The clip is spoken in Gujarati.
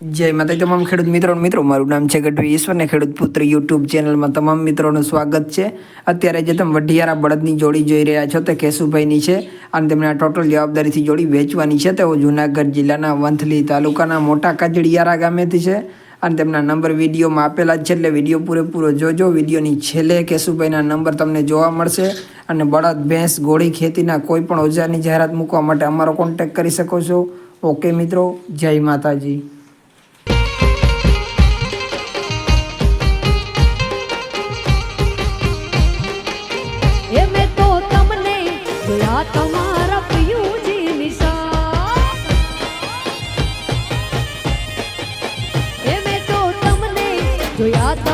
જય માતા તમામ ખેડૂત મિત્રો મિત્રો, મારું નામ છે ગઢવી ઈશ્વરને ખેડૂત પુત્ર યુટ્યુબ ચેનલમાં તમામ મિત્રોનું સ્વાગત છે. અત્યારે જે તમે વઢિયારા બળદની જોડી જોઈ રહ્યા છો તે કેશુભાઈની છે અને તેમને આ ટોટલ જવાબદારીથી જોડી વેચવાની છે. તેઓ જુનાગઢ જિલ્લાના વંથલી તાલુકાના મોટા કાજડિયારા ગામેથી છે અને તેમના નંબર વિડીયોમાં આપેલા જ છે એટલે વીડિયો પૂરેપૂરો જોજો. વિડીયોની છેલ્લે કેશુભાઈના નંબર તમને જોવા મળશે અને બળદ, ભેંસ ઘોડી ખેતીના કોઈ પણ ઓજારની જાહેરાત મૂકવા માટે અમારો કોન્ટેક્ટ કરી શકો છો. ઓકે મિત્રો, જય માતાજી. ગયા તમારા પિયુજી નિશા એ મેં તો તમને જોયા